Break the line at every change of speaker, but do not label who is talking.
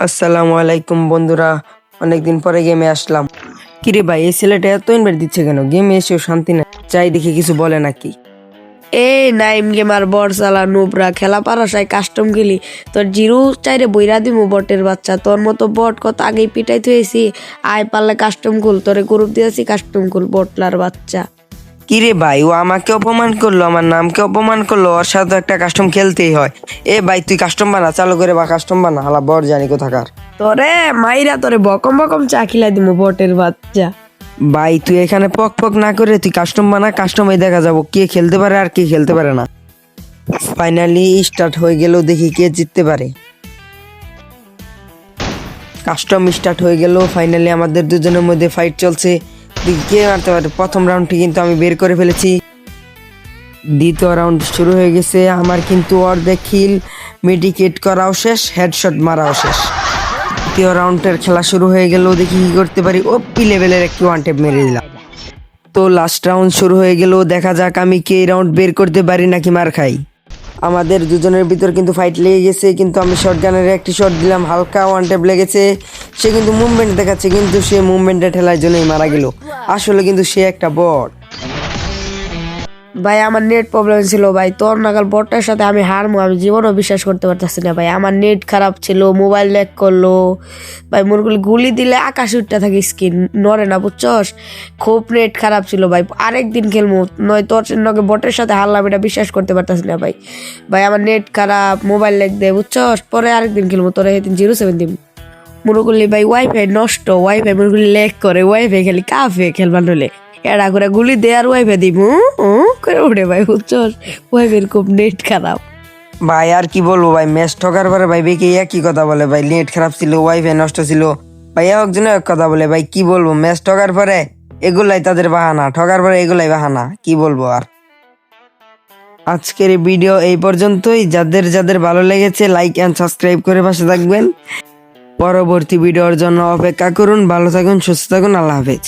আসসালামু আলাইকুম বন্ধুরা। অনেকদিন পরে গেমে আসলাম। কিরে ভাই, এই ছেলেটা এত ইনভাইট দিচ্ছে কেন? গেমে এসেও শান্তি না চাই দেখে কিছু বলে নাকি।
এই নাইম গেমার বর চালা, নুবরা, খেলা পারাসায় কাস্টম খেলি। তোর জিরো চাইরে বইরা দিমু বটের বাচ্চা। তোর মতো বট কত আগেই পিটাই থুয়েছি আয় পারলে কাস্টম খুল, তোরে গ্রুপ দিয়েছি কাস্টম খুল, বটলার বাচ্চা।
কিরে ভাই ও আমাকে অপমান করল আমার নামকে অপমান করল ওর সাথে একটা কাস্টম খেলতেই হয়। এ ভাই তুই কাস্টম বানা চালু করে বা কাস্টম বানা হালা বর জানি কোথাকার।
তোরে মাইরা তোরে বকম বকম চা খিলাই দিমু বটের বাচ্চা।
ভাই তুই এখানে পক পক না করে তুই কাস্টম বানা কাস্টমে দেখা যাব কে খেলতে পারে আর কে খেলতে পারে না। ফাইনালি স্টার্ট হয়ে গেল দেখি কে জিততে পারে। কাস্টম স্টার্ট হয়ে গেল ফাইনালি আমাদের দুজনের মধ্যে ফাইট চলছে। কে মারতে পারে প্রথম রাউন্ডটি কিন্তু আমি বের করে ফেলেছি। দ্বিতীয় রাউন্ড শুরু হয়ে গেছে, আমার কিন্তু অর্ধেক খিল মেডিকেট করাও শেষ হেডশট মারাও শেষ। তৃতীয় রাউন্ডের খেলা শুরু হয়ে গেল, দেখি কি করতে পারি। ও পি লেভেলের একটি ওয়ান টেপ মেরে দিলাম। তো লাস্ট রাউন্ড শুরু হয়ে গেল, দেখা যাক আমি কে রাউন্ড বের করতে পারি নাকি মার খাই। আমাদের দুজনের ভিতর কিন্তু ফাইট লেগে গেছে, কিন্তু আমি শর্ট গানের একটি শট দিলাম, হালকা ওয়ান টেপ লেগেছে। সে কিন্তু মুভমেন্ট দেখাচ্ছে, কিন্তু সে মুভমেন্টে ঠেলার জন্যই মারা গেল। আসলে কিন্তু সে একটা বট।
ভাই, আমার নেট প্রবলেম ছিল, ভাই। তোর নাগাল বটটার সাথে আমি হারমো, আমি জীবনও বিশ্বাস করতে পারতেছি না, ভাই। আমার নেট খারাপ ছিল মোবাইল ল্যাক করল। ভাই মোরগুলি গুলি দিলে আকাশ উঠতে থাকে স্ক্রিন নড়ে না, বুঝছস? খুব নেট খারাপ ছিল, ভাই। আরেক দিন খেলব নয় তোর নগে বটের সাথে হারলাম, এটা বিশ্বাস করতে পারতেছি না, ভাই। ভাই, আমার নেট খারাপ মোবাইল ল্যাক দেয়, বুঝছস? পরে আরেকদিন খেলব তোর এদিন জিরো সেভেন দিন মুরগুলি ভাই ওয়াইফাই নষ্ট ওয়াইফাই মুরগুলি লেক করে ওয়াইফাই খালি কাফে খেলবার নলে এরা করে গুলি দে আর ওয়াইফাই দিব করে উঠে ভাই, বুঝছস? ওয়াইফের খুব নেট খারাপ।
ভাই, আর কি বলব ভাই ম্যাচ ঠকার পরে ভাই বেকে একই কথা বলে ভাই নেট খারাপ ছিল ওয়াইফাই নষ্ট ছিল। ভাই একজনে এক কথা বলে ভাই, কি বলব ম্যাচ ঠকার পরে এগুলাই তাদের বাহানা, ঠকার পরে এগুলাই বাহানা, কি বলব আর। আজকের ভিডিও এই পর্যন্তই, যাদের যাদের ভালো লেগেছে লাইক এন্ড সাবস্ক্রাইব করে পাশে থাকবেন। পরবর্তী ভিডিওর জন্য অপেক্ষা করুন ভালো থাকুন সুস্থ থাকুন আল্লাহ হাফেজ।